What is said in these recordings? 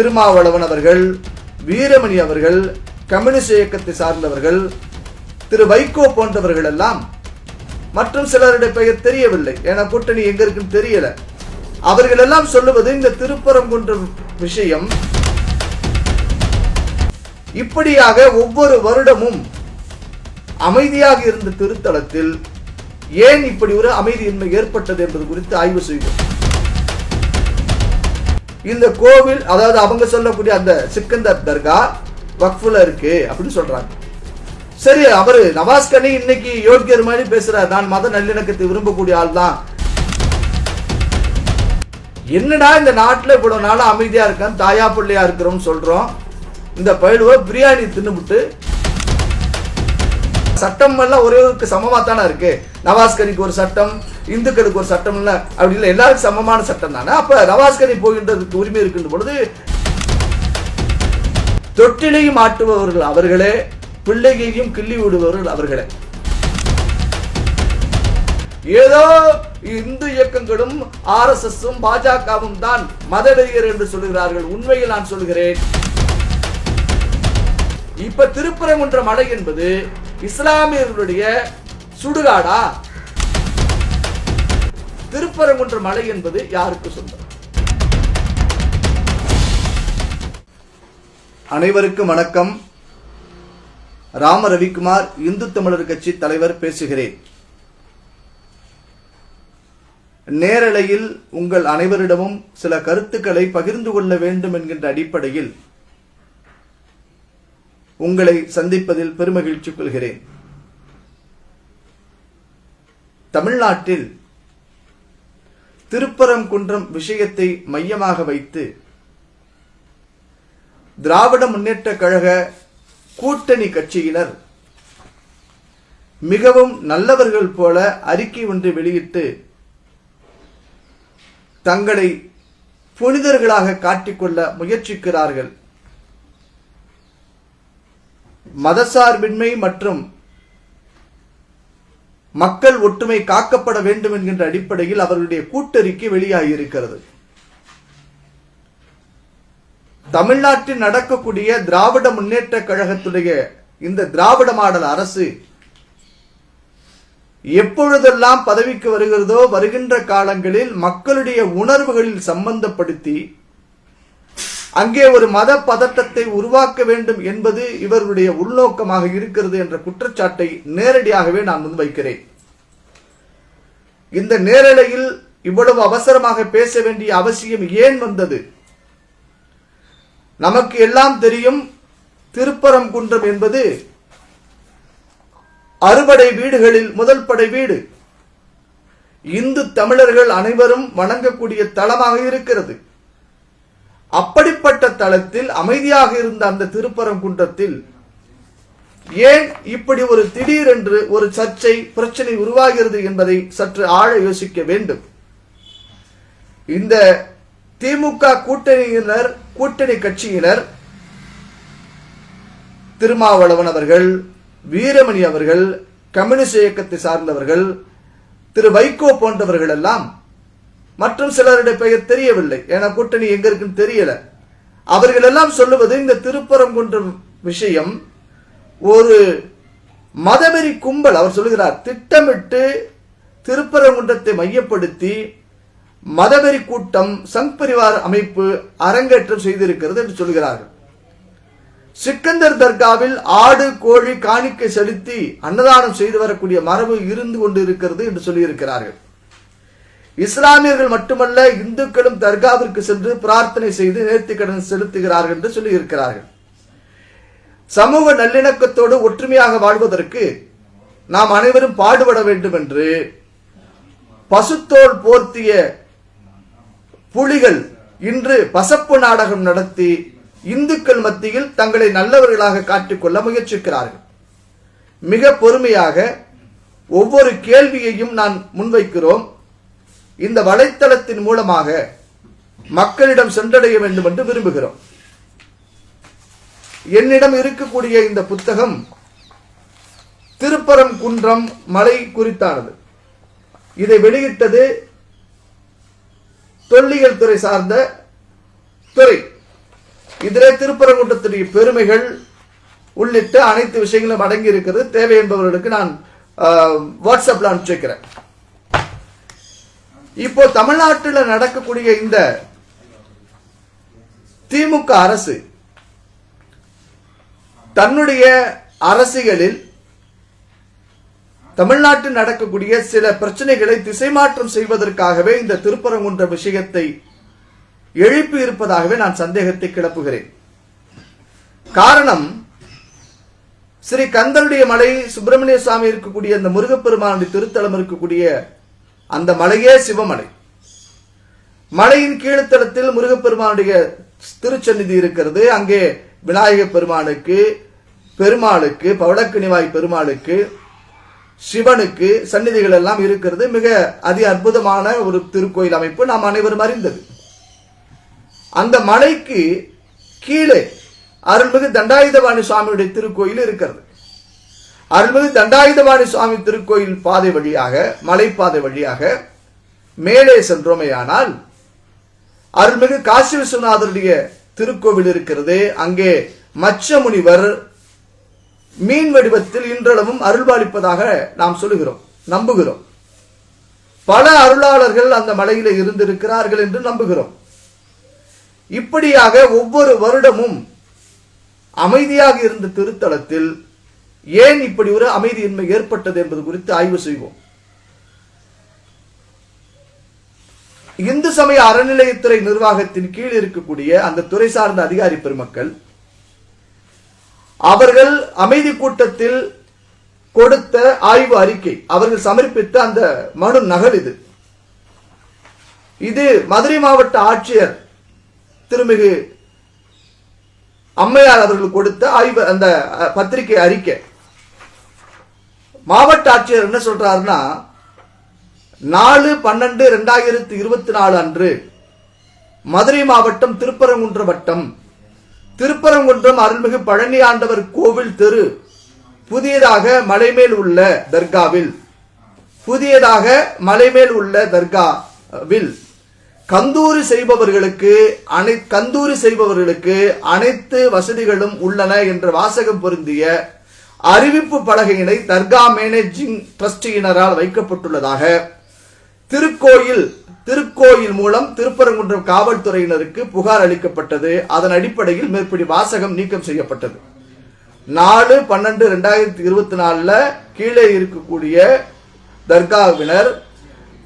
திருமாவளவன் அவர்கள் வீரமணி அவர்கள் கம்யூனிஸ்ட் இயக்கத்தை சார்ந்தவர்கள் திரு வைகோ போன்றவர்கள் எல்லாம் மற்றும் சிலருடைய பெயர் தெரியவில்லை. ஏன்னா கூட்டணி எங்க இருக்குன்னு தெரியல. அவர்கள் எல்லாம் சொல்லுவது இந்த திருப்பரங்குன்ற விஷயம். இப்படியாக ஒவ்வொரு வருடமும் அமைதியாக இருந்த திருத்தலத்தில் ஏன் இப்படி ஒரு அமைதியின்மை ஏற்பட்டது என்பது குறித்து ஆய்வு செய்வோம் இந்த கோவில் அதாவது அவங்க சொல்லக்கூடிய அந்த சிக்கந்தர் தர்கா வக்ஃபுல இருக்கு அப்படின்னு சொல்றாங்க. சரி அவரு நவாஸ்கனி இன்னைக்கு யோகியர் மாதிரி பேசுறார். நான் மத நல்லிணக்கத்தை விரும்பக்கூடிய ஆள் தான். என்னடா இந்த நாட்டில் இவ்வளவு நாளா அமைதியா இருக்கான் தாயா பிள்ளையா இருக்கிறோம்னு சொல்றோம். இந்த பயிலுவ பிரியாணி தின்னுபிட்டு சட்டம் எல்லாம் ஒரே ஒரேவருக்கு சமமாக தானே இருக்கு? நவாஸ்கரிக்கு ஒரு சட்டம் இந்துக்களுக்கு ஒரு சட்டம் இல்லை அப்படி இல்லை எல்லாருக்கும் சமமான சட்டம் தானே? அப்போ நவாஸ்கரி போகின்றதுக்கு உரிமை இருக்கின்ற பொழுது தொட்டிலையும் ஆட்டுபவர்கள் அவர்களே பிள்ளையையும் கிள்ளி விடுபவர்கள் அவர்களே. ஏதோ இந்து இயக்கங்களும் ஆர் எஸ் எஸ் பாஜகவும் தான் மதவெறியர் என்று சொல்கிறார்கள் உண்மையில் நான் சொல்கிறேன் இப்ப திருப்பரங்குன்ற மலை என்பது இஸ்லாமியர்களுடைய சுடுகாடா? திருப்பரங்குன்ற மலை என்பது யாருக்கு சொந்தம்? அனைவருக்கும் வணக்கம். ராம ரவிக்குமார் இந்து தமிழர் கட்சி தலைவர் பேசுகிறேன். நேரலையில் உங்கள் அனைவரிடமும் சில கருத்துக்களை பகிர்ந்து கொள்ள வேண்டும் என்கின்ற அடிப்படையில் உங்களை சந்திப்பதில் பெருமகிழ்ச்சி கொள்கிறேன். தமிழ்நாட்டில் திருப்பரங்குன்றம் விஷயத்தை மையமாக வைத்து திராவிட முன்னேற்ற கழக கூட்டணி கட்சியினர் மிகவும் நல்லவர்கள் போல அறிக்கை ஒன்று வெளியிட்டு தங்களை புனிதர்களாக காட்டிக்கொள்ள முயற்சிக்கிறார்கள். மதசார்பின்மை மற்றும் மக்கள் ஒற்றுமை காக்கப்பட வேண்டும் என்கின்ற அடிப்படையில் அவர்களுடைய கூட்டறிக்கை வெளியாகியிருக்கிறது. தமிழ்நாட்டில் நடக்கக்கூடிய திராவிட முன்னேற்ற கழகத்துடைய இந்த திராவிட மாடல் அரசு எப்பொழுதெல்லாம் பதவிக்கு வருகிறதோ வருகின்ற காலங்களில் மக்களுடைய உணர்வுகளில் சம்பந்தப்படுத்தி அங்கே ஒரு மத பதட்டத்தை உருவாக்க வேண்டும் என்பது இவர்களுடைய உள்நோக்கமாக இருக்கிறது என்ற குற்றச்சாட்டை நேரடியாகவே நான் முன்வைக்கிறேன். இந்த நேரலையில் இவ்வளவு அவசரமாக பேச வேண்டிய அவசியம் ஏன் வந்தது? நமக்கு எல்லாம் தெரியும் திருப்பரங்குன்றம் என்பது அறுபடை வீடுகளில் முதல் படை வீடு. இந்து தமிழர்கள் அனைவரும் வணங்கக்கூடிய தளமாக இருக்கிறது. அப்படிப்பட்ட தளத்தில் அமைதியாக இருந்த அந்த திருப்பரங்குன்றத்தில் ஏன் இப்படி ஒரு திடீரென்று ஒரு சர்ச்சை பிரச்சனை உருவாகிறது என்பதை சற்று ஆழ யோசிக்க வேண்டும். இந்த திமுக கூட்டணியினர் கூட்டணி கட்சியினர் திருமாவளவன் அவர்கள் வீரமணி அவர்கள் கம்யூனிஸ்ட் இயக்கத்தை சார்ந்தவர்கள் திரு வைகோ போன்றவர்கள் எல்லாம் மற்றும் சிலருடைய பெயர் தெரியவில்லை. ஏன்னா கூட்டணி எங்க இருக்குன்னு தெரியல. அவர்கள் எல்லாம் சொல்லுவது இந்த திருப்பரங்குன்றம் விஷயம் ஒரு மதவெறி கும்பல் அவர் சொல்லுகிறார் திட்டமிட்டு திருப்பரங்குன்றத்தை மையப்படுத்தி மதவெறி கூட்டம் சங் பரிவார் அமைப்பு அரங்கேற்றம் செய்திருக்கிறது என்று சொல்கிறார்கள். சிக்கந்தர் தர்காவில் ஆடு கோழி காணிக்கை செலுத்தி அன்னதானம் செய்து வரக்கூடிய மரபு இருந்து கொண்டு இருக்கிறது என்று சொல்லியிருக்கிறார்கள். இஸ்லாமியர்கள் மட்டுமல்ல இந்துக்களும் தர்காவிற்கு சென்று பிரார்த்தனை செய்து நேர்த்திக்கடன் செலுத்துகிறார்கள் என்று சொல்லி இருக்கிறார்கள். சமூக நல்லிணக்கத்தோடு ஒற்றுமையாக வாழ்வதற்கு நாம் அனைவரும் பாடுபட வேண்டும் என்று பசுத்தோல் போர்த்திய புலிகள் இன்று பசப்பு நாடகம் நடத்தி இந்துக்கள் மத்தியில் தங்களை நல்லவர்களாக காட்டிக்கொள்ள முயற்சிக்கிறார்கள். மிக பொறுமையாக ஒவ்வொரு கேள்வியையும் நான் முன்வைக்கிறோம். இந்த வலைத்தளத்தின் மூலமாக மக்களிடம் சென்றடைய வேண்டும் என்று விரும்புகிறோம். என்னிடம் இருக்கக்கூடிய இந்த புத்தகம் திருப்பரம் குன்றம் மலை குறித்தானது. இதை வெளியிட்டது தொல்லியல் துறை சார்ந்த துறை. இதிலே திருப்பரங்குன்றத்துடைய பெருமைகள் உள்ளிட்ட அனைத்து விஷயங்களும் அடங்கி இருக்கிறது தேவை என்பவர்களுக்கு நான் வாட்ஸ்அப்பில் வாட்ஸ்அப்ல அனுப்பிச்சு வைக்கிறேன். இப்போ தமிழ்நாட்டில் நடக்கக்கூடிய இந்த திமுக அரசு தன்னுடைய அரசியலில் தமிழ்நாட்டில் நடக்கக்கூடிய சில பிரச்சனைகளை திசைமாற்றம் செய்வதற்காகவே இந்த திருப்பரங்குன்ற விஷயத்தை எழுப்பி இருப்பதாகவே நான் சந்தேகத்தை கிளப்புகிறேன். காரணம் ஸ்ரீ கந்தனுடைய மலை சுப்பிரமணிய சுவாமி இருக்கக்கூடிய அந்த முருகப்பெருமானுடைய திருத்தலம் இருக்கக்கூடிய அந்த மலையே சிவமலை. மலையின் கீழ்த்தளத்தில் முருகப்பெருமானுடைய திருச்சந்நிதி இருக்கிறது. அங்கே விநாயக பெருமானுக்கு பெருமாளுக்கு பவளக்கனிவாய் பெருமாளுக்கு சிவனுக்கு சந்நிதிகள் எல்லாம் இருக்கிறது. மிக அதி அற்புதமான ஒரு திருக்கோயில் அமைப்பு நாம் அனைவரும் அறிந்தது. அந்த மலைக்கு கீழே அருள்மிகு தண்டாயுதபாணி சுவாமியுடைய திருக்கோயில் இருக்கிறது. அருள்மிகு தண்டாயுதபாணி சுவாமி திருக்கோயில் பாதை வழியாக மலைப்பாதை வழியாக மேலே சென்றோமேயானால் அருள்மிகு காசி விஸ்வநாதருடைய திருக்கோவில் இருக்கிறது. அங்கே மச்ச முனிவர் மீன் வடிவத்தில் இன்றளவும் அருள்பாலிப்பதாக நாம் சொல்லுகிறோம் நம்புகிறோம். பல அருளாளர்கள் அந்த மலையில இருந்திருக்கிறார்கள் என்று நம்புகிறோம். இப்படியாக ஒவ்வொரு வருடமும் அமைதியாக இருந்த திருத்தலத்தில் ஏன் இப்படி ஒரு அமைதியின்மை ஏற்பட்டது என்பது குறித்து ஆய்வு செய்வோம். இந்து சமய அறநிலையத்துறை நிர்வாகத்தின் கீழ் இருக்கக்கூடிய அந்த துறை சார்ந்த அதிகாரி பெருமக்கள் அவர்கள் அமைதி கூட்டத்தில் கொடுத்த ஆய்வு அறிக்கை அவர்கள் சமர்ப்பித்த அந்த மனு நகல் இது. இது மதுரை மாவட்ட ஆட்சியர் திருமிகு அம்மையார் அவர்கள் கொடுத்த ஆய்வு அந்த பத்திரிகை அறிக்கை. மாவட்ட ஆட்சியர் என்ன சொல்றாருன்னா நாலு பன்னெண்டு ரெண்டாயிரத்தி இருபத்தி நாலு அன்று மதுரை மாவட்டம் திருப்பரங்குன்ற வட்டம். திருப்பரங்குன்றம் அருள்மிகு பழனி ஆண்டவர் கோவில் தெரு புதியதாக மலைமேல் உள்ள தர்காவில். புதியதாக மலைமேல் உள்ள தர்காவில். கந்தூரி செய்பவர்களுக்கு அனை கந்தூரி செய்பவர்களுக்கு அனைத்து வசதிகளும் உள்ளன என்ற வாசகம் பொருந்திய அறிவிப்பு பலகையினை தர்கா மேனேஜிங் ட்ரஸ்டியினரால் வைக்கப்பட்டுள்ளதாக திருக்கோயில் திருக்கோயில் மூலம் திருப்பரங்குன்றம் காவல்துறையினருக்கு புகார் அளிக்கப்பட்டது. அதன் அடிப்படையில் மேற்படி வாசகம் நீக்கம் செய்யப்பட்டது. நாலு பன்னெண்டு ரெண்டாயிரத்தி இருபத்தி நாலில் கீழே இருக்கக்கூடிய தர்காவினர்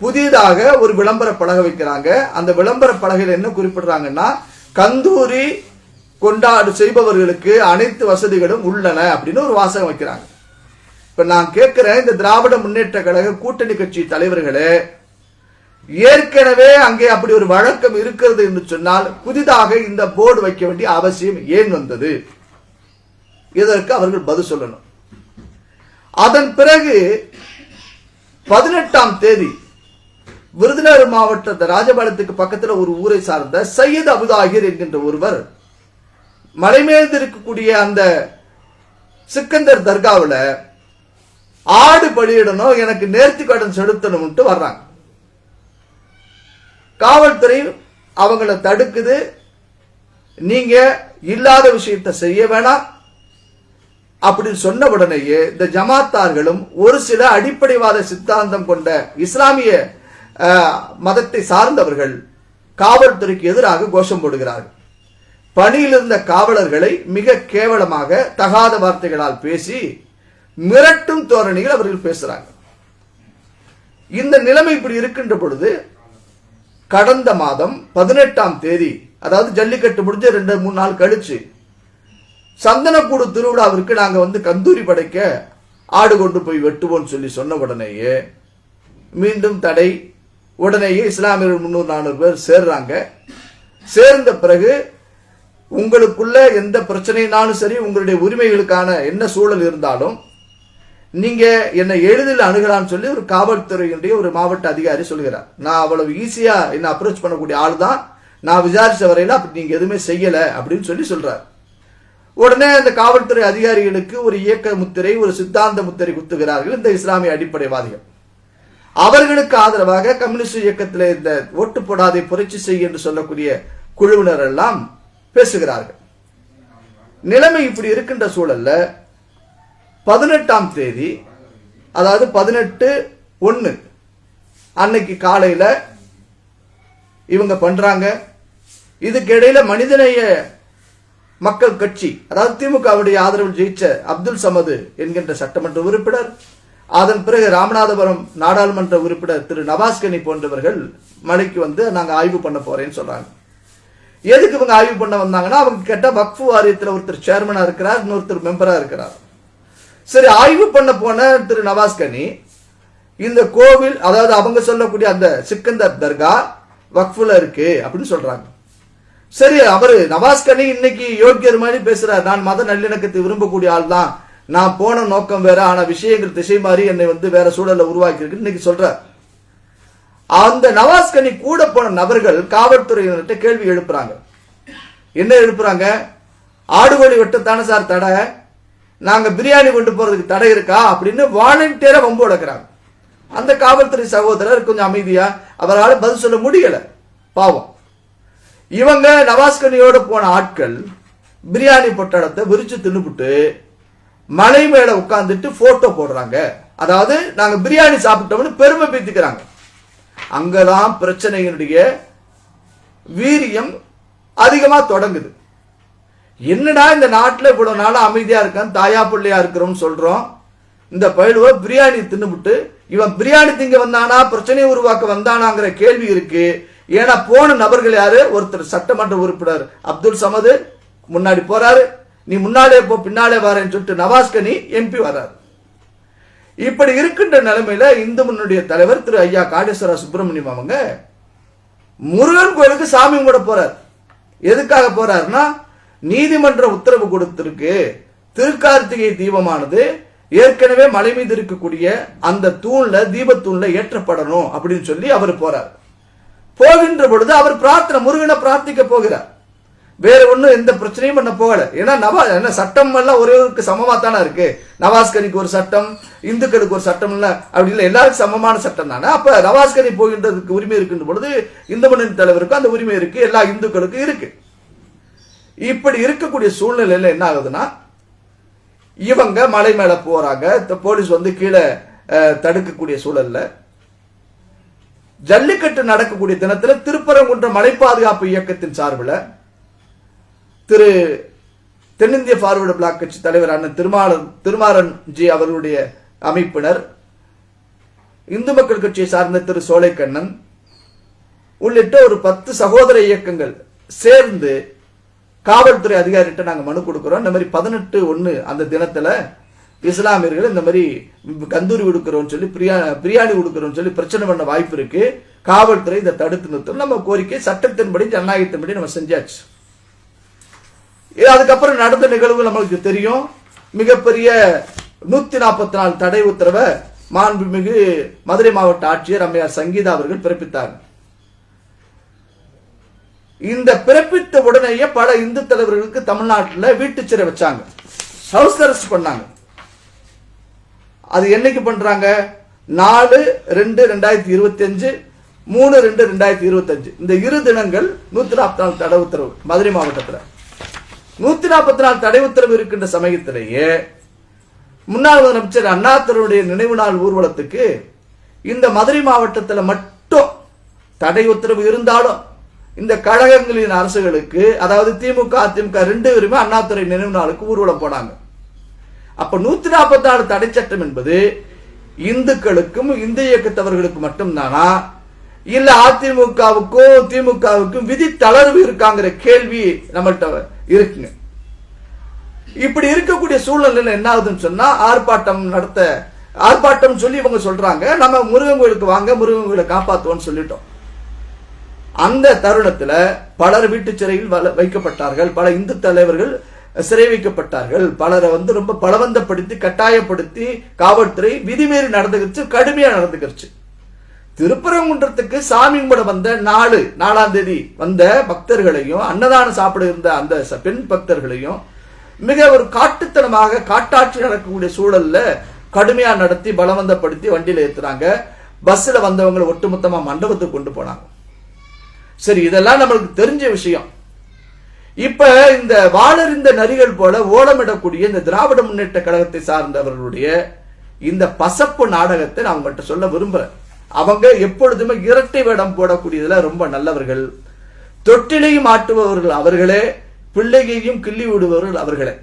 புதிதாக ஒரு விளம்பர பலகை வைக்கிறாங்க. அந்த விளம்பர பலகையில் என்ன குறிப்பிடுறாங்கன்னா கந்தூரி கொண்டாடு செய்பவர்களுக்கு அனைத்து வசதிகளும் உள்ளன அப்படின்னு ஒரு வாசகம் வைக்கிறாங்க. இப்ப நான் கேட்கிறேன் இந்த திராவிட முன்னேற்ற கழக கூட்டணி கட்சி தலைவர்களே ஏற்கனவே அங்கே அப்படி ஒரு வழக்கம் இருக்கிறது என்று சொன்னால் புதிதாக இந்த போர்டு வைக்க வேண்டிய அவசியம் ஏன் வந்தது? இதற்கு அவர்கள் பதில் சொல்லணும். அதன் பிறகு பதினெட்டாம் தேதி விருதுநகர் மாவட்ட ராஜபாளையத்துக்கு பக்கத்தில் ஒரு ஊரை சார்ந்த சையத் அபுதாகிர் என்கின்ற ஒருவர் மலைமேல் இருக்கக்கூடிய அந்த சிக்கந்தர் தர்காவில் ஆடு பலியிடணும் எனக்கு நேர்த்தி கடன் செலுத்தணும்ட்டு வர்றாங்க. காவல்துறை அவங்கள தடுக்குது. நீங்க இல்லாத விஷயத்தை செய்ய வேணாம். அப்படின்னு சொன்ன உடனேயே இந்த ஜமாத்தார்களும் ஒரு சில அடிப்படைவாத சித்தாந்தம் கொண்ட இஸ்லாமிய மதத்தை சார்ந்தவர்கள் காவல்துறைக்கு எதிராக கோஷம் போடுகிறார்கள். பணியில் இருந்த காவலர்களை மிக கேவலமாக தகாத வார்த்தைகளால் பேசி மிரட்டும் தோரணியில் அவர்கள் பேசுறாங்க. இந்த நிலைமை இப்படி இருக்கின்ற பொழுது கடந்த மாதம் பதினெட்டாம் தேதி அதாவது ஜல்லிக்கட்டு முடிஞ்ச ரெண்டு மூணு நாள் கழிச்சு சந்தனக்கூடு திருவிழாவிற்கு நாங்கள் வந்து கந்தூரி படைக்க ஆடு கொண்டு போய் வெட்டுவோம்னு சொல்லி சொன்ன உடனேயே மீண்டும் தடை. உடனேயே இஸ்லாமியர்கள் முன்னூறு நானூறு பேர் சேர்றாங்க. சேர்ந்த பிறகு உங்களுக்குள்ள எந்த பிரச்சனைனாலும் சரி உங்களுடைய உரிமைகளுக்கான என்ன சூழல் இருந்தாலும் நீங்க என்னை எளிதில் அணுகலாம்னு சொல்லி ஒரு காவல்துறையினுடைய ஒரு மாவட்ட அதிகாரி சொல்கிறார் நான் அவ்வளவு ஈஸியா என்ன அப்ரோச் பண்ணக்கூடிய ஆள் தான் நான் விசாரிச்ச வரையில அப்படி நீங்க எதுவுமே செய்யல அப்படின்னு சொல்லி சொல்றார். உடனே அந்த காவல்துறை அதிகாரிகளுக்கு ஒரு இயக்க முத்திரை ஒரு சித்தாந்த முத்திரை குத்துகிறார்கள் இந்த இஸ்லாமிய அடிப்படைவாதிகள். அவர்களுக்கு ஆதரவாக கம்யூனிஸ்ட் இயக்கத்தில் இந்த ஓட்டு போடாதை புரட்சி செய் என்று சொல்லக்கூடிய குழுவினர் எல்லாம் பேசுகிறார்கள். நிலைமை இப்படி இருக்கின்ற சூழல்ல பதினெட்டாம் தேதி அதாவது பதினெட்டு ஒன்று அன்னைக்கு காலையில் இவங்க பண்றாங்க. இதுக்கிடையில் மனிதநேய மக்கள் கட்சி அதாவது திமுகவுடைய ஆதரவில் ஜெயிச்ச அப்துல் சமது என்கின்ற சட்டமன்ற உறுப்பினர் அதன் பிறகு ராமநாதபுரம் நாடாளுமன்ற உறுப்பினர் திரு நவாஸ்கனி போன்றவர்கள் மலைக்கு வந்து நாங்கள் ஆய்வு பண்ண போறேன்னு சொல்றாங்க. எதுக்கு இவங்க ஆய்வு பண்ண வந்தாங்கன்னா அவங்க கேட்டால் வக்ஃபு வாரியத்தில் ஒருத்தர் சேர்மனாக இருக்கிறார் இன்னொருத்தர் மெம்பராக இருக்கிறார். சரி ஆய்வு பண்ண போன திரு நவாஸ்கனி இந்த கோவில் அதாவது அவங்க சொல்லக்கூடிய அந்த சிக்கந்தர் தர்கா வக்ஃபுல இருக்கு அப்படின்னு சொல்றாங்க. சரி அவரு நவாஸ்கனி இன்னைக்கு யோக்கியர் மாதிரி பேசுறார். நான் மத நல்லிணக்கத்தை விரும்பக்கூடிய ஆள் தான். நான் போன நோக்கம் வேற ஆனா விஷயங்கள் திசை மாறி என்னை வந்து வேற சூழலை உருவாக்கி இருக்கு இன்னைக்கு சொல்றார். அந்த நவாஸ்கனி கூட போன நபர்கள் காவல்துறையினர்கிட்ட கேள்வி எழுப்புறாங்க. என்ன எழுப்புறாங்க? ஆடுகோழி வெட்டத்தானே சார் தடை? நாங்க பிரியாணி கொண்டு போறதுக்கு தடை இருக்கா? அப்படின்னு வாலண்டியரா வம்பு உடக்குறாங்க அந்த காவல்துறை சகோதரர் கொஞ்சம் அமைதியா அவரால் பதில் சொல்ல முடியல. பாவம். இவங்க நவாஸ்கனியோட போன ஆட்கள் பிரியாணி பொட்டடத்தை விரிச்சு தின்னுபிட்டு மலை மேல உட்காந்துட்டு போட்டோ போடுறாங்க. அதாவது நாங்க பிரியாணி சாப்பிட்டோம்னு பெருமை பீத்திக்கிறாங்க. அங்கதான் பிரச்சனையினுடைய வீரியம் அதிகமா தொடங்குது. என்னடா இந்த நாட்டில் இவ்வளவு நாளாக அமைதியா இருக்கான் தாயா பிள்ளையா இருக்கிறோம்னு சொல்றோம். இந்த பயிலுவ பிரியாணி தின்னுபிட்டு இவன் பிரியாணி திங்க வந்தானா பிரச்சனையை உருவாக்க வந்தானாங்கிற கேள்வி இருக்கு. ஏன்னா போன நபர்கள் யாரு? ஒருத்தர் சட்டமன்ற உறுப்பினர் அப்துல் சமது. முன்னாடி போறாரு. நீ முன்னாலே போ பின்னாலே வரேன்னு சொல்லிட்டு நவாஸ்கனி எம்பி வராரு. இப்படி இருக்கின்ற நிலைமையில இந்து முன்னுடைய தலைவர் திரு ஐயா காடேஸ்வர சுப்பிரமணியம் அவங்க முருகன் கோயிலுக்கு சாமி கும்பிட போறார். எதுக்காக போறாருன்னா நீதிமன்ற உத்தரவு கொடுத்திருக்கு. திருக்கார்த்திகை தீபமானது ஏற்கனவே மலை மீது இருக்கக்கூடிய அந்த தூண்ல தீபத்தூண்ல ஏற்றப்படணும் அப்படின்னு சொல்லி அவர் போறார். போகின்ற பொழுது அவர் பிரார்த்தனை முருகனை பிரார்த்திக்க போகிறார். வேற ஒன்றும் எந்த பிரச்சனையும் பண்ண போகல. ஏன்னா நவா என்ன சட்டம் எல்லாம் ஒரேவருக்கு சமமாக தானே இருக்கு. நவாஸ்கனிக்கு ஒரு சட்டம் இந்துக்களுக்கு ஒரு சட்டம் இல்லை அப்படி இல்லை எல்லாருக்கும் சமமான சட்டம் தானே. அப்போ நவாஸ்கனி போகின்றதுக்கு உரிமை இருக்குன்ற பொழுது இந்து மன்னன் தலைவருக்கும் அந்த உரிமை இருக்கு எல்லா இந்துக்களுக்கும் இருக்கு. இப்படி இருக்கக்கூடிய சூழ்நிலையில் என்ன ஆகுதுன்னா இவங்க மலை மேலே போறாங்க போலீஸ் வந்து கீழே தடுக்கக்கூடிய சூழல்ல. ஜல்லிக்கட்டு நடக்கக்கூடிய தினத்தில் திருப்பரங்குன்ற மலை பாதுகாப்பு இயக்கத்தின் சார்பில் திரு தென்னிந்திய ஃபார்வர்டு பிளாக் கட்சி தலைவரான திருமாலன் திருமாறன் ஜி அவர்களுடைய அமைப்பினர் இந்து மக்கள் கட்சியை சார்ந்த திரு சோலைக்கண்ணன் உள்ளிட்ட ஒரு பத்து சகோதர இயக்கங்கள் சேர்ந்து காவல்துறை அதிகாரிகிட்ட நாங்கள் மனு கொடுக்குறோம். இந்த மாதிரி பதினெட்டு ஒன்று அந்த தினத்தில் இஸ்லாமியர்கள் இந்த மாதிரி கந்தூரி கொடுக்குறோன்னு சொல்லி பிரியா பிரியாணி கொடுக்கிறோம்னு சொல்லி பிரச்சனை பண்ண வாய்ப்பு இருக்குது காவல்துறை இதை தடுத்து நிறுத்தணும். நம்ம கோரிக்கை சட்டத்தின்படி ஜனநாயகத்தின்படி நம்ம செஞ்சாச்சு. அதுக்கப்புறம் நடந்த நிகழ்வு நம்மளுக்கு தெரியும். மிகப்பெரிய நூத்தி நாற்பத்தி நாலு தடை உத்தரவை மாண்புமிகு மதுரை மாவட்ட ஆட்சியர் அம்மையார் சங்கீதா அவர்கள் பிறப்பித்தார். இந்த பிறப்பித்த உடனேயே பல இந்து தலைவர்களுக்கு தமிழ்நாட்டில் வீட்டு சிறை வச்சாங்க. ஹவுஸ் அரெஸ்ட் பண்ணாங்க. அது என்னைக்கு பண்றாங்க? நாலு ரெண்டு ரெண்டாயிரத்தி இருபத்தி அஞ்சு மூணு ரெண்டு ரெண்டாயிரத்தி இருபத்தஞ்சு. இந்த இரு தினங்கள் நூத்தி நாற்பத்தி நாலு தடை உத்தரவு மதுரை மாவட்டத்தில். நூத்தி நாற்பத்தி நாலு தடை உத்தரவு இருக்கின்ற சமயத்திலேயே முன்னாள் முதலமைச்சர் அண்ணாத்தருடைய நினைவு நாள் ஊர்வலத்துக்கு இந்த மதுரை மாவட்டத்தில் மட்டும் தடை உத்தரவு இருந்தாலும் இந்த கழகங்களின் அரசுகளுக்கு அதாவது திமுக அதிமுக ரெண்டு பேருமே அண்ணாத்துறை நினைவு நாளுக்கு ஊர்வலம் போனாங்க. அப்ப நூத்தி நாற்பத்தி நாலு தடை சட்டம் என்பது இந்துக்களுக்கும் இந்து இயக்கத்தவர்களுக்கு மட்டும்தானா? இல்ல அதிமுகவுக்கும் திமுகவுக்கும் விதி தளர்வு இருக்காங்கிற கேள்வி நம்மள்கிட்ட இருக்குங்க. இப்படி இருக்கக்கூடிய சூழ்நிலையில என்ன ஆகுதுன்னு சொன்னா ஆர்ப்பாட்டம் நடத்த ஆர்ப்பாட்டம் சொல்லி இவங்க சொல்றாங்க நம்ம முருகன் கோயிலுக்கு வாங்க முருகன் கோயிலை காப்பாத்துவோம்னு சொல்லிட்டோம். அந்த தருணத்துல பலர் வீட்டு சிறையில் வைக்கப்பட்டார்கள் பல இந்து தலைவர்கள் சிறை வைக்கப்பட்டார்கள் பலரை வந்து ரொம்ப பலவந்தப்படுத்தி கட்டாயப்படுத்தி காவல்துறை விதிமீறி நடந்துக்கிச்சு கடுமையா நடந்துக்கிச்சு திருப்பரங்குன்றத்துக்கு சாமி கும்பிட வந்த நாலு நாலாம் தேதி வந்த பக்தர்களையும் அன்னதானம் சாப்பிட இருந்த அந்த பெண் பக்தர்களையும் மிக ஒரு காட்டுத்தனமாக காட்டாட்சி நடக்கக்கூடிய சூழல்ல கடுமையா நடத்தி பலவந்தப்படுத்தி வண்டியில ஏத்துறாங்க பஸ்ல வந்தவங்களை ஒட்டுமொத்தமா மண்டபத்துக்கு கொண்டு போனாங்க. சரி இதெல்லாம் நம்மளுக்கு தெரிஞ்ச விஷயம். இப்ப இந்த வாழறிந்த நரிகள் போல ஓலமிடக்கூடிய இந்த திராவிட முன்னேற்ற கழகத்தை சார்ந்தவர்களுடைய இந்த பசப்பு நாடகத்தை நான் உங்கள்கிட்ட சொல்ல விரும்புறேன். அவங்க எப்பொழுதுமே இரட்டை வேடம் போடக்கூடியதுல ரொம்ப நல்லவர்கள். தொட்டிலையும் ஆட்டுபவர்கள் அவர்களே பிள்ளையையும் கிள்ளி விடுபவர்கள் அவர்களே.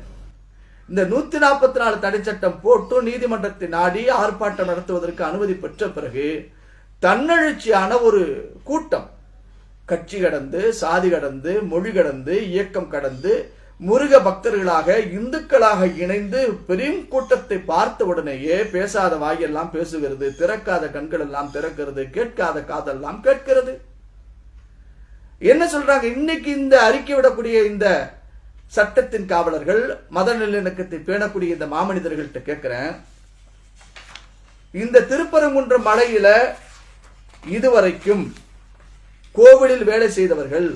இந்த நூத்தி நாற்பத்தி நாலு தடை சட்டம் போட்டு நீதிமன்றத்தை நாடி ஆர்ப்பாட்டம் நடத்துவதற்கு அனுமதி பெற்ற பிறகு தன்னெழுச்சியான ஒரு கூட்டம். கட்சி கடந்து சாதி கடந்து மொழி கடந்து இயக்கம் கடந்து முருக பக்தர்களாக இந்துக்களாக இணைந்து பெரும் கூட்டத்தை பார்த்த உடனேயே பேசாத வாயெல்லாம் பேசுகிறது திறக்காத கண்கள் எல்லாம் திறக்கிறது கேட்காத காதெல்லாம் கேட்கிறது. என்ன சொல்றாங்க? இன்னைக்கு இந்த அறிக்கை விடக்கூடிய இந்த சட்டத்தின் காவலர்கள் மத நல்லிணக்கத்தை பேணக்கூடிய இந்த மாமனிதர்கள்ட்ட கேட்கிறேன். இந்த திருப்பரங்குன்ற மலையில இதுவரைக்கும் கோவிலில் வேலை செய்தவர்கள்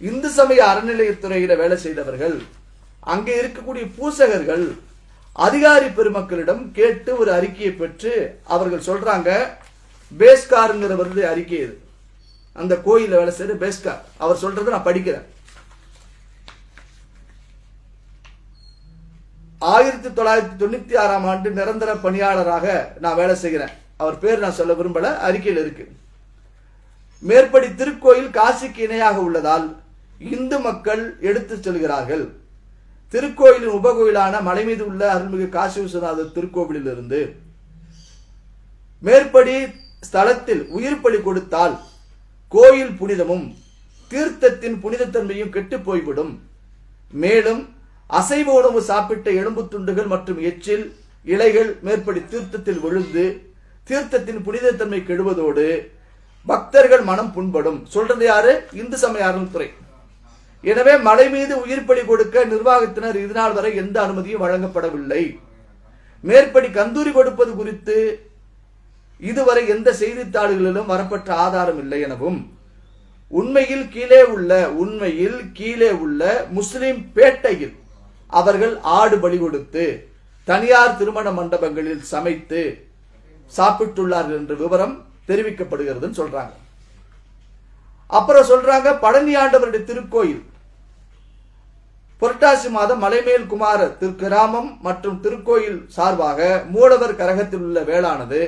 இந்து சமய அறநிலையத்துறையில வேலை செய்தவர்கள் அங்கே இருக்கக்கூடிய பூசகர்கள் அதிகாரி பெருமக்களிடம் கேட்டு ஒரு அறிக்கையை பெற்று அவர்கள் சொல்றாங்க பேஸ்காருங்கிறவரது அறிக்கை இது. அந்த கோயிலில் வேலை செய்யற பேஸ்கார். அவர் சொல்றதை நான் படிக்கிறேன். ஆயிரத்தி தொள்ளாயிரத்தி தொண்ணூத்தி ஆறாம் ஆண்டு நிரந்தர பணியாளராக நான் வேலை செய்கிறேன். அவர் பேர் நான் சொல்ல விரும்பல அறிக்கையில் இருக்கு. மேற்படி திருக்கோயில் காசிக்கு இணையாக உள்ளதால் இந்து மக்கள் எடுத்துச் செல்கிறார்கள். திருக்கோயிலின் உபகோயிலான மலை மீது உள்ள அருள்மிகு காசி விஸ்வநாதர் திருக்கோவிலிருந்து மேற்படி ஸ்தலத்தில் உயிர் பலி கொடுத்தால் கோயில் புனிதமும் தீர்த்தத்தின் புனிதத்தன்மையும் கெட்டுப் போய்விடும். மேலும் அசைவ உணவு சாப்பிட்ட எலும்பு துண்டுகள் மற்றும் எச்சில் இலைகள் மேற்படி தீர்த்தத்தில் விழுந்து தீர்த்தத்தின் புனிதத்தன்மை கெடுவதோடு பக்தர்கள் மனம் புண்படும். சொல்றது யாரு? இந்து சமய அறநிலைத்துறை எனவே மலை மீது உயிர் பலி கொடுக்க நிர்வாகத்தினர் இதுநாள் வரை எந்த அனுமதியும் வழங்கப்படவில்லை. மேற்படி கந்தூரி கொடுப்பது குறித்து இதுவரை எந்த செய்தித்தாள்களிலும் வரப்பட்ட ஆதாரம் இல்லை எனவும் உண்மையில் கீழே உள்ள உண்மையில் கீழே உள்ள முஸ்லிம் பேட்டையில் அவர்கள் ஆடு பலி கொடுத்து தனியார் திருமண மண்டபங்களில் சமைத்து சாப்பிட்டுள்ளார்கள் என்ற விவரம் தெரிவிக்கப்படுகிறதுன்னு சொல்றாங்க. அப்புறம் சொல்றாங்க பழனி ஆண்டவருடைய திருக்கோயில் புரட்டாசி மாதம் மலைமேல் குமார திருக்கிராமம் மற்றும் திருக்கோயில் சார்பாக மூலவர் கரகத்தில் உள்ள வேளானது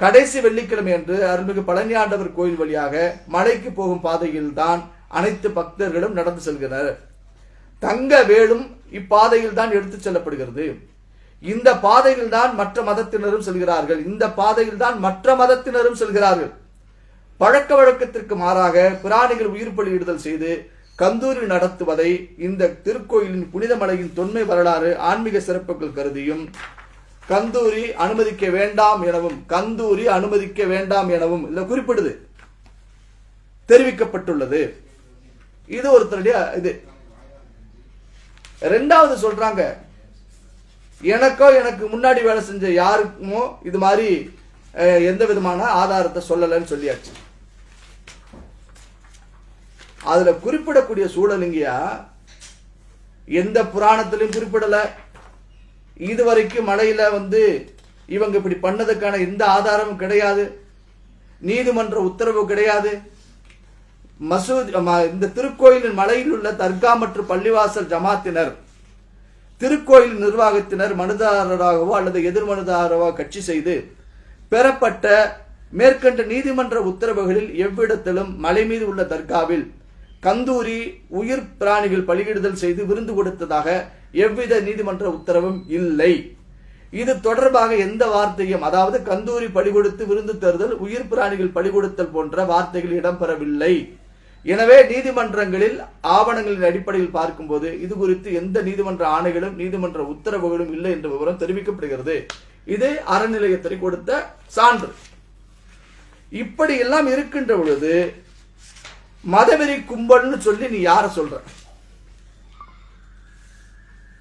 கடைசி வெள்ளிக்கிழமை அன்று அருள்மிகு பழனியாண்டவர் கோயில் வழியாக மலைக்கு போகும் பாதையில் தான் அனைத்து பக்தர்களும் நடந்து செல்கின்றனர். தங்க வேலும் இப்பாதையில் தான் எடுத்துச் செல்லப்படுகிறது. இந்த பாதையில் தான் மற்ற மதத்தினரும் செல்கிறார்கள். இந்த பாதையில் தான் மற்ற மதத்தினரும் செல்கிறார்கள். பழக்க வழக்கத்திற்கு மாறாக பிராணிகள் உயிர் பலியிடுதல் செய்து கந்தூரி நடத்துவதை இந்த திருக்கோயிலின் புனித மலையின் தொன்மை வரலாறு ஆன்மீக சிறப்புகள் கருதியும். கந்தூரி அனுமதிக்க வேண்டாம் எனவும் கந்தூரி அனுமதிக்க வேண்டாம் எனவும் இதில் குறிப்பிடுது. தெரிவிக்கப்பட்டுள்ளது. இது ஒருத்தருடைய இது. ரெண்டாவது சொல்றாங்க எனக்கோ எனக்கு முன்னாடி வேலை செஞ்ச யாருக்குமோ இது மாதிரி எந்த விதமான ஆதாரத்தை சொல்லலைன்னு சொல்லியாச்சு. அதுல குறிப்பிடக்கூடிய சூழலுங்கயா எந்த புராணத்திலையும் குறிப்பிடல. இதுவரைக்கும் மலையில வந்து இவங்க இப்படி பண்ணதுக்கான எந்த ஆதாரமும் கிடையாது. நீதிமன்ற உத்தரவு கிடையாது. மசூத் இந்த திருக்கோயிலின் மலையில் உள்ள தர்கா மற்றும் பள்ளிவாசல் ஜமாத்தினர் திருக்கோயில் நிர்வாகத்தினர் மனுதாரராகவோ அல்லது எதிர் மனுதாரரோ கட்சி செய்து பெறப்பட்ட மேற்கண்ட நீதிமன்ற உத்தரவுகளில் எவ்விடத்திலும் மலை மீது உள்ள தர்காவில் கந்தூரி உயிர் பிராணிகள் பலியிடுதல் செய்து விருந்து கொடுத்ததாக எவ்வித நீதிமன்ற உத்தரவும் இல்லை. இது தொடர்பாக எந்த வார்த்தையும் அதாவது கந்தூரி பலி கொடுத்து விருந்து தருதல் உயிர் பிராணிகள் பலி கொடுத்தல் போன்ற வார்த்தைகள் இடம்பெறவில்லை. எனவே நீதிமன்றங்களில் ஆவணங்களின் அடிப்படையில் பார்க்கும்போது இது குறித்து எந்த நீதிமன்ற ஆணைகளும் நீதிமன்ற உத்தரவுகளும் இல்லை என்ற விவரம் தெரிவிக்கப்படுகிறது. இது அறநிலையத்துறை கொடுத்த சான்று. இப்படி எல்லாம் இருக்கின்ற பொழுது மதவெறி கும்பல்னு சொல்லி நீ யார சொல்ற?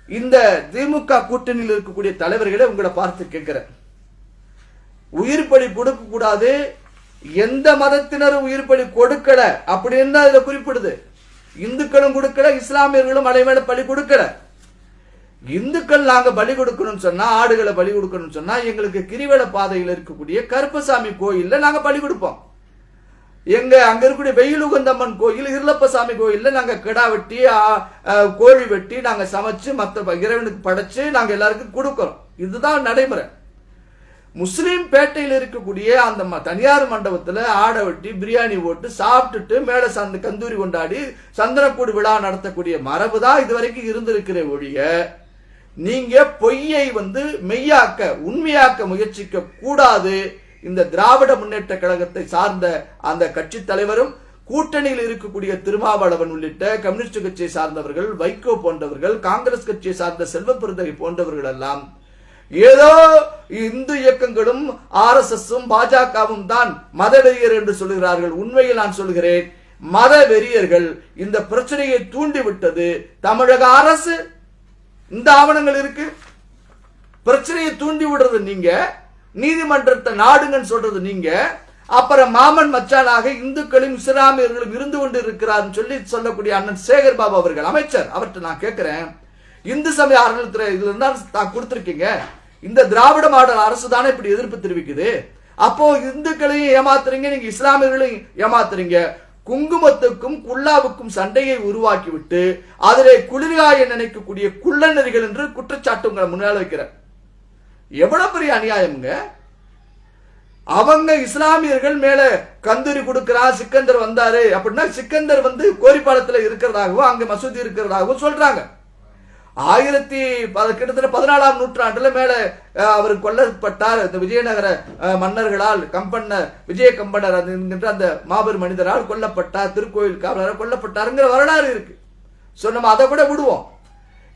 இந்த திமுக கூட்டணியில் இருக்கக்கூடிய தலைவர்களை உங்களை பார்த்து கேட்கிறேன். உயிர் பலி கொடுக்க கூடாது எந்த மதத்தினரும் உயிர் பலி கொடுக்கல அப்படின்னு தான் இதுல குறிப்பிடுது. இந்துக்களும் கொடுக்கல இஸ்லாமியர்களும் அலைமேல பலி கொடுக்கல. இந்துக்கள் நாங்க பலி கொடுக்கணும்னு சொன்னா ஆடுகளை பலி கொடுக்கணும்னு சொன்னா எங்களுக்கு கிரிவல பாதையில் இருக்கக்கூடிய கருப்பசாமி கோயில்ல நாங்க பலி கொடுப்போம். எங்க அங்க இருக்கக்கூடிய வெயில் உகந்தம்மன் கோயில் இருளப்பசாமி கோயில்ல நாங்க கிடா வெட்டி கோழி வெட்டி நாங்க சமைச்சு மற்ற இறைவனுக்கு படைச்சு நாங்க எல்லாருக்கும் கொடுக்கிறோம். இதுதான் நடைமுறை. முஸ்லீம் பேட்டையில் இருக்கக்கூடிய அந்த ம- தனியார் மண்டபத்தில் ஆடை வெட்டி பிரியாணி போட்டு சாப்பிட்டுட்டு மேலே சந்த கந்தூரி கொண்டாடி சந்தனக்கூடு விழா நடத்தக்கூடிய மரபு தான் இதுவரைக்கும் இருந்திருக்கிற ஒழிய நீங்க பொய்யை வந்து மெய்யாக்க உண்மையாக்க முயற்சிக்க கூடாது. இந்த திராவிட முன்னேற்ற கழகத்தை சார்ந்த அந்த கட்சி தலைவரும் கூட்டணியில் இருக்கக்கூடிய திருமாவளவன் உள்ளிட்ட கம்யூனிஸ்ட் கட்சியை சார்ந்தவர்கள் வைகோ போன்றவர்கள் காங்கிரஸ் கட்சியை சார்ந்த செல்வ பெருந்தகை போன்றவர்கள் எல்லாம் ஏதோ இந்து இயக்கங்களும் ஆர் எஸ் எஸ்ஸும் பாஜகவும் தான் மத வெறியர் என்று சொல்கிறார்கள். உண்மையில் நான் சொல்கிறேன் மத வெறியர்கள் இந்த பிரச்சனையை தூண்டிவிட்டது. தமிழக அரசு இந்த ஆவணங்கள் இருக்கு. பிரச்சனையை தூண்டி விடுறது நீங்க நீதிமன்றத்தை நாடுங்கன்னு சொல்றது நீங்க. அப்புறம் மாமன் மச்சானாக இந்துக்களும் இஸ்லாமியர்களும் இருந்து கொண்டு இருக்கிறார்னு சொல்லி சொல்லக்கூடிய அண்ணன் சேகர் பாபு அவர்கள் அமைச்சர் அவர்கிட்ட நான் கேட்கிறேன். இந்து சமய அறநிலையத்துறை இதுல இருந்தா தான் கொடுத்துருக்கீங்க. இந்த திராவிட மாடல் அரசு தானே இப்படி எதிர்ப்பு தெரிவிக்குது? அப்போ இந்துக்களையும் ஏமாத்துறீங்க நீங்க இஸ்லாமியர்களையும் ஏமாத்துறீங்க. குங்குமத்துக்கும் குல்லாவுக்கும் சண்டையை உருவாக்கிவிட்டு அதிலே குளிர்காய நினைக்கக்கூடிய குள்ளநெறிகள் என்று குற்றச்சாட்டு உங்களை முன்னால் வைக்கிறேன். எவ்வளவு பெரிய அநியாயம்ங்க? அவங்க இஸ்லாமியர்கள் மேல கந்தூரி கொடுக்கிறா சிக்கந்தர் வந்தாரு அப்படின்னா சிக்கந்தர் வந்து கோரிப்பாளத்தில் இருக்கிறதாகவும் அங்க மசூதி இருக்கிறதாகவும் சொல்றாங்க. ஆயிரத்தி கிட்டத்தட்ட பதினாலாம் நூற்றாண்டுல மேல அவர் கொல்லப்பட்டார். இந்த விஜயநகர மன்னர்களால் கம்பன்னர் விஜய கம்பனர் அது என்கின்ற அந்த மாபெரும் மனிதரால் கொல்லப்பட்டார். திருக்கோயில் காவலரால் கொல்லப்பட்டாருங்கிற வரலாறு இருக்கு. சோ நம்ம அதை கூட விடுவோம்.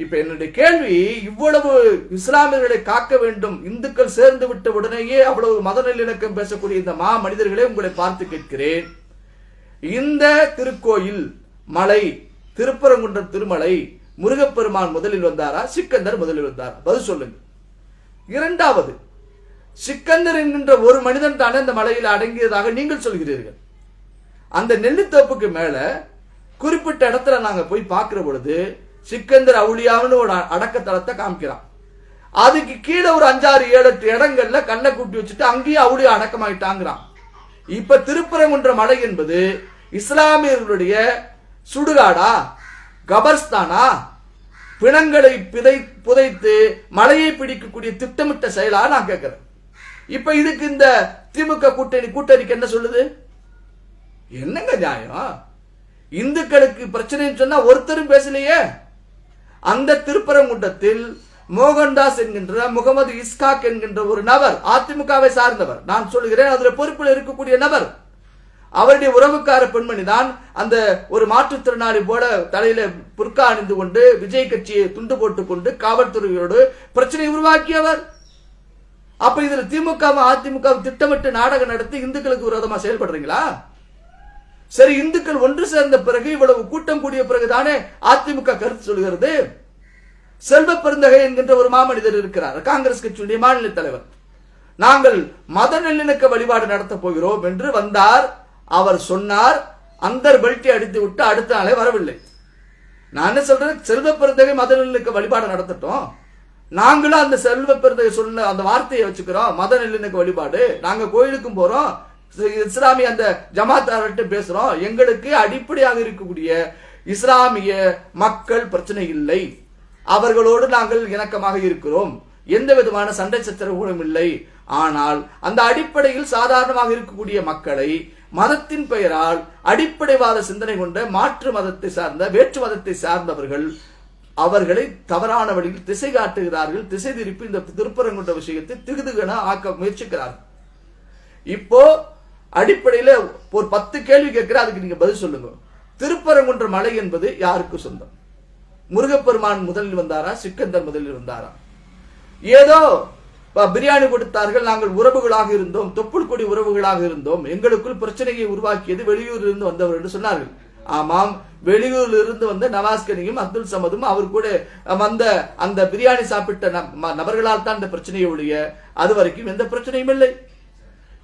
இப்ப என்னுடைய கேள்வி இவ்வளவு இஸ்லாமியர்களை காக்க வேண்டும் இந்துக்கள் சேர்ந்து விட்ட உடனேயே அவ்வளவு மத நல்லிணக்கம் பேசக்கூடிய இந்த மா மனிதர்களே உங்களை பார்த்து கேட்கிறேன். இந்த திருக்கோயில் மலை திருப்பரங்குன்றம் திருமலை முருகப்பெருமான் முதலில் வந்தாரா சிக்கந்தர் முதலில் வந்தாரா? பதில் சொல்லுங்க. இரண்டாவது சிக்கந்தர் என்கின்ற ஒரு மனிதன் தானே இந்த மலையில் அடங்கியதாக நீங்கள் சொல்கிறீர்கள். அந்த நெல்லுத்தோப்புக்கு மேல குறிப்பிட்ட இடத்துல நாங்க போய் பார்க்கிற பொழுது சிக்கந்தர் அவுளியாவுன்னு ஒரு அடக்கத்தலத்தை காமிக்கிறான். அதுக்கு கீழே ஒரு அஞ்சாறு ஏழு எட்டு இடங்கள்ல கண்ணை கூட்டி வச்சுட்டு அங்கேயும் அவுளியா அடக்கமாயிட்டாங்கிறான். இப்ப திருப்பரங்குன்ற மலை என்பது இஸ்லாமியர்களுடைய சுடுகாடா கபர்ஸ்தானா? பிணங்களை பிதை புதைத்து மலையை பிடிக்கக்கூடிய திட்டமிட்ட செயலா நான் கேட்கிறேன். இப்ப இதுக்கு இந்த திமுக கூட்டணி கூட்டணிக்கு என்ன சொல்லுது? என்னங்க நியாயம்? இந்துக்களுக்கு பிரச்சனைன்னு சொன்னா ஒருத்தரும் பேசலையே. அந்த திருப்பரங்குன்றத்தில் மோகன்தாஸ் என்கின்ற முகமது இஸ்காக் என்கின்ற ஒரு நபர் அதிமுகவை சார்ந்தவர் நான் சொல்கிறேன் அதில் பொறுப்பில் இருக்கக்கூடிய நபர். அவருடைய உறவுக்கார பெண்மணி தான் அந்த ஒரு மாற்றுத்திறனாளி போல தலையில புர்கா அணிந்து கொண்டு விஜய் கட்சியை துண்டு போட்டுக் கொண்டு காவல்துறையோடு பிரச்சனை உருவாக்கியவர். அப்ப இதுல திமுக அதிமுக திட்டமிட்டு நாடகம் நடத்தி இந்துக்களுக்கு விரோதமா செயல்படுறீங்களா? சரி இந்துக்கள் ஒன்று சேர்ந்த பிறகு இவ்வளவு கூட்டம் கூடிய பிறகுதானே அதிமுக கருத்து சொல்கிறது? செல்வ பெருந்தகை என்கின்ற ஒரு மாமனிதர் இருக்கிறார். காங்கிரஸ் கட்சியுடைய மாநில தலைவர். நாங்கள் மத நல்லிணக்க வழிபாடு நடத்த போகிறோம் என்று வந்தார். அவர் சொன்னார் அந்தர் பெல்ட்டி அடித்து விட்டு அடுத்த நாளே வரவில்லை. நான் என்ன சொல்றேன் செல்வ பெருந்தகை மத நல்லிணக்க வழிபாடு நடத்தட்டும். நாங்களும் அந்த செல்வ பெருந்தகை சொன்ன அந்த வார்த்தையை வச்சுக்கிறோம். மத நல்லிணக்க வழிபாடு. நாங்க கோயிலுக்கும் போறோம். இஸ்லாமிய அந்த ஜமாத்தார்கிட்ட பேசுறோம். எங்களுக்கு அடிப்படையாக இருக்கக்கூடிய இஸ்லாமிய மக்கள் பிரச்சனை இல்லை. அவர்களோடு நாங்கள் இணக்கமாக இருக்கிறோம். எந்த விதமான சண்டை சச்சரவுகளும் இல்லை. ஆனால் அந்த அடிப்படையில் சாதாரணமாக இருக்கக்கூடிய மக்களை மதத்தின் பெயரால் அடிப்படைவாத சிந்தனை கொண்ட மாற்று மதத்தை சார்ந்த வேற்று மதத்தை சார்ந்தவர்கள் அவர்களை தவறான வழியில் திசை காட்டுகிறார்கள். திசை திருப்பி இந்த திருப்பரங்குன்ற விஷயத்தை திகுதுகன ஆக்க முயற்சிக்கிறார்கள். இப்போ அடிப்படையில் ஒரு பத்து கேள்வி கேட்குற அதுக்கு நீங்கள் பதில் சொல்லுங்க. திருப்பரங்குன்ற மலை என்பது யாருக்கு சொந்தம்? முருகப்பெருமான் முதலில் வந்தாரா சிக்கந்தர் முதலில் வந்தாரா? ஏதோ பிரியாணி கொடுத்தார்கள் நாங்கள் உறவுகளாக இருந்தோம் தொப்புள் கொடி உறவுகளாக இருந்தோம் எங்களுக்குள் பிரச்சனையை உருவாக்கியது வெளியூரில் இருந்து வந்தவர் என்று சொன்னார்கள். ஆமாம் வெளியூரில் இருந்து வந்த நவாஸ்கனியும் அப்துல் சமதும் அவர் கூட வந்த அந்த பிரியாணி சாப்பிட்ட ம- நபர்களால் தான் இந்த பிரச்சனையை ஒழிய அது வரைக்கும் எந்த பிரச்சனையும் இல்லை.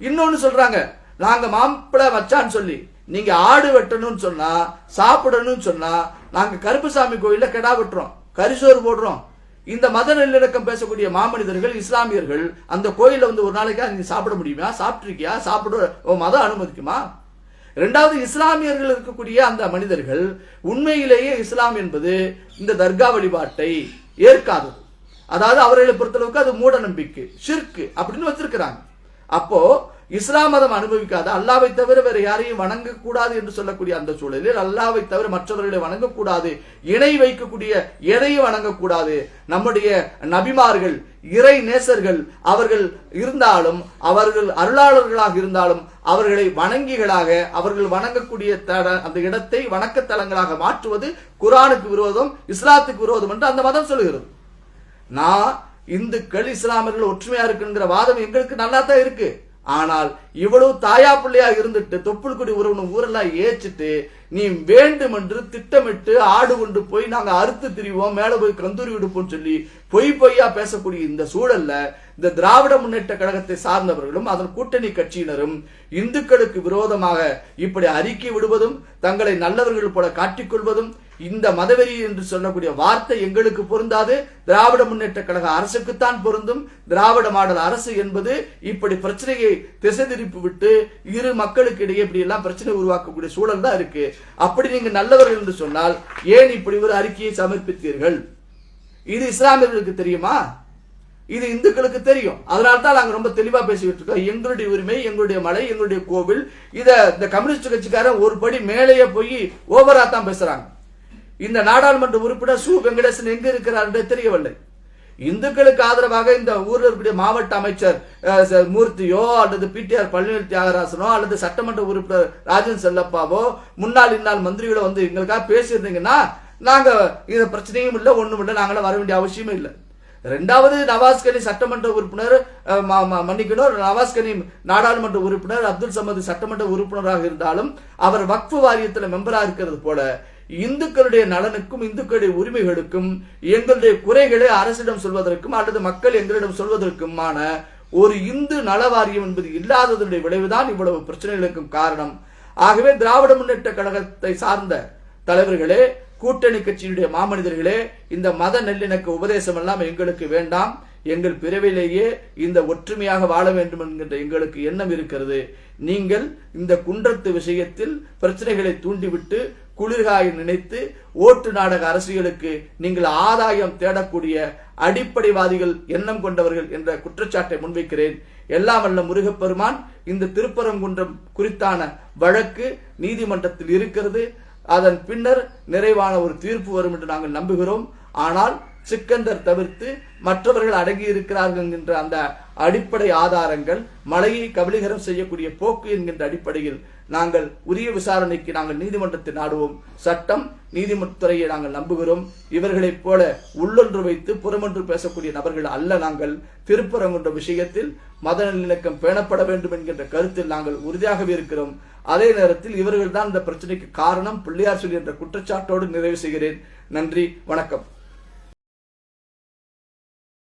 இன்னொன்னு சொல்றாங்க நாங்க மாப்பிள வச்சான்னு சொல்லி நீங்க ஆடு வெட்டணும்னு சொன்னா சாப்பிடணும்னு சொன்னா நாங்க கருப்புசாமி கோயில்ல கெடா வெட்டுறோம் கரிசோறு போடுறோம். இந்த மத நல்லிணக்கம் பேசக்கூடிய மாமனிதர்கள் இஸ்லாமியர்கள் அந்த கோயிலில் வந்து ஒரு நாளைக்கா நீ சாப்பிட முடியுமா? சாப்பிட்ருக்கியா சாப்பிட உன் மதம் அனுமதிக்குமா? ரெண்டாவது இஸ்லாமியர்கள் இருக்கக்கூடிய அந்த மனிதர்கள் உண்மையிலேயே இஸ்லாம் என்பது இந்த தர்கா வழிபாட்டை ஏற்காதது. அதாவது அவர்களை பொறுத்தளவுக்கு அது மூட நம்பிக்கை ஷிர்கு அப்படின்னு வச்சிருக்கிறாங்க. அப்போ இஸ்லாம் மதம் அனுபவிக்காத அல்லாவை தவிர வேறு யாரையும் வணங்கக்கூடாது என்று சொல்லக்கூடிய அந்த சூழலில் அல்லாவை தவிர மற்றவர்களை வணங்கக்கூடாது இணை வைக்கக்கூடிய எதையும் வணங்கக்கூடாது. நம்முடைய நபிமார்கள் இறை நேசர்கள் அவர்கள் இருந்தாலும் அவர்கள் அருளாளர்களாக இருந்தாலும் அவர்களை வணங்கிகளாக அவர்கள் வணங்கக்கூடிய தட அந்த இடத்தை வணக்கத்தலங்களாக மாற்றுவது குரானுக்கு விரோதம் இஸ்லாத்துக்கு விரோதம் என்று அந்த மதம் சொல்லுகிறது. நான் இந்துக்கள் இஸ்லாமர்கள் ஒற்றுமையா இருக்குங்கிற வாதம் எங்களுக்கு நல்லா தான் இருக்கு. ஆனால் இவ்வளவு தாயா பிள்ளையா இருந்துட்டு தொப்புள் குடி உறவுன ஊரெல்லாம் ஏச்சிட்டு நீ வேண்டும் என்று திட்டமிட்டு ஆடு கொண்டு போய் நாங்க அறுத்து திரிவோம் மேல போய் கந்தூரி விடுப்போம் சொல்லி பொய் பொய்யா பேசக்கூடிய இந்த சூழல்ல இந்த திராவிட முன்னேற்ற கழகத்தை சார்ந்தவர்களும் அதன் கூட்டணி கட்சியினரும் இந்துக்களுக்கு விரோதமாக இப்படி அறிக்கை விடுவதும் தங்களை நல்லவர்கள் போல காட்டிக்கொள்வதும் இந்த மதவெறி என்று சொல்லக்கூடிய வார்த்தை எங்களுக்கு பொருந்தாது. திராவிட முன்னேற்ற கழக அரசுக்குத்தான் பொருந்தும். திராவிட மாடல் அரசு என்பது இப்படி பிரச்சனையை திசை திருப்பி விட்டு இரு மக்களுக்கு இடையே இப்படி எல்லாம் பிரச்சனை உருவாக்கக்கூடிய சூழல் தான் இருக்கு. அப்படி நீங்க நல்லவர்கள் என்று சொன்னால் ஏன் இப்படி ஒரு அறிக்கையை சமர்ப்பித்தீர்கள்? இது இஸ்லாமியர்களுக்கு தெரியுமா? இது இந்துக்களுக்கு தெரியும். அதனால தான் நாங்கள் ரொம்ப தெளிவாக பேசிக்கிட்டு இருக்கோம். எங்களுடைய உரிமை எங்களுடைய மலை எங்களுடைய கோவில் இதை இந்த கம்யூனிஸ்ட் கட்சிக்காரன் ஒரு படி மேலேயே போய் ஓவரா தான் பேசுறாங்க. இந்த நாடாளுமன்ற உறுப்பினர் சு. வெங்கடேசன் எங்க இருக்கிறார் என்று தெரியவில்லை. இந்துக்களுக்கு ஆதரவாக இந்த ஊரில் இருக்கக்கூடிய மாவட்ட அமைச்சர் மூர்த்தியோ அல்லது பிடிஆர் பழனிவேல் தியாகராசனோ அல்லது சட்டமன்ற உறுப்பினர் ராஜன் செல்லப்பாவோ முன்னாள் இந்நாள் மந்திரிகளோ வந்து எங்களுக்காக பேசியிருந்தீங்கன்னா நாங்க இந்த பிரச்சனையும் இல்லை ஒண்ணும் இல்லை நாங்களாம் வர வேண்டிய அவசியமே இல்லை. ரெண்டாவது நவாஸ்கனி சட்டமன்ற உறுப்பினர் மன்னிக்கணும் ம- கனி மன்னிக்கணும் நவாஸ்கனி நாடாளுமன்ற உறுப்பினர் அப்துல் சமது சட்டமன்ற உறுப்பினராக இருந்தாலும் அவர் வக்ஃபு வாரியத்தில் மெம்பராக இருக்கிறது போல இந்துக்களுடைய நலனுக்கும் இந்துக்களுடைய உரிமைகளுக்கும் எங்களுடைய குறைகளை அரசிடம் சொல்வதற்கும் அல்லது மக்கள் எங்களிடம் சொல்வதற்குமான ஒரு இந்து நல வாரியம் என்பது இல்லாததனுடைய விளைவுதான் இவ்வளவு பிரச்சனைகளுக்கும் காரணம். ஆகவே திராவிட முன்னேற்ற கழகத்தை சார்ந்த தலைவர்களே கூட்டணி கட்சியினுடைய மாமனிதர்களே இந்த மத நல்லிணக்க உபதேசம் எல்லாம் எங்களுக்கு வேண்டாம். எங்கள் பிறவிலேயே இந்த ஒற்றுமையாக வாழ வேண்டும் என்கின்ற எங்களுக்கு எண்ணம் இருக்கிறது. நீங்கள் இந்த குன்றத்து விஷயத்தில் பிரச்சனைகளை தூண்டிவிட்டு குளிர்காய நினைத்து ஓட்டு நாடக அரசியலுக்கு நீங்கள் ஆதாயம் தேடக்கூடிய அடிப்படைவாதிகள் எண்ணம் கொண்டவர்கள் என்ற குற்றச்சாட்டை முன்வைக்கிறேன். எல்லாம் வல்ல முருகப்பெருமான் இந்த திருப்பரங்குன்றம் குறித்தான வழக்கு நீதிமன்றத்தில் இருக்கிறது. அதன் பின்னர் நிறைவான ஒரு தீர்ப்பு வரும் என்று நாங்கள் நம்புகிறோம். ஆனால் சிக்கந்தர் தவிர்த்து மற்றவர்கள் அடங்கி இருக்கிறார்கள் என்கின்ற அந்த அடிப்படை ஆதாரங்கள் மலையை கபலீகரம் செய்யக்கூடிய போக்கு என்கின்ற அடிப்படையில் நாங்கள் உரிய விசாரணைக்கு நாங்கள் நீதிமன்றத்தை நாடுவோம். சட்டம் நீதிமன்றத்துறையை நாங்கள் நம்புகிறோம். இவர்களைப் போல உள்ளொன்று வைத்து புறமொன்று பேசக்கூடிய நபர்கள் அல்ல நாங்கள். திருப்பரங்குன்ற விஷயத்தில் மத நல்லிணக்கம் பேணப்பட வேண்டும் என்கின்ற கருத்தில் நாங்கள் உறுதியாகவே இருக்கிறோம். அதே நேரத்தில் இவர்கள்தான் இந்த பிரச்சனைக்கு காரணம். பிள்ளையார் சொல்லி என்ற குற்றச்சாட்டோடு நிறைவு செய்கிறேன். நன்றி வணக்கம்.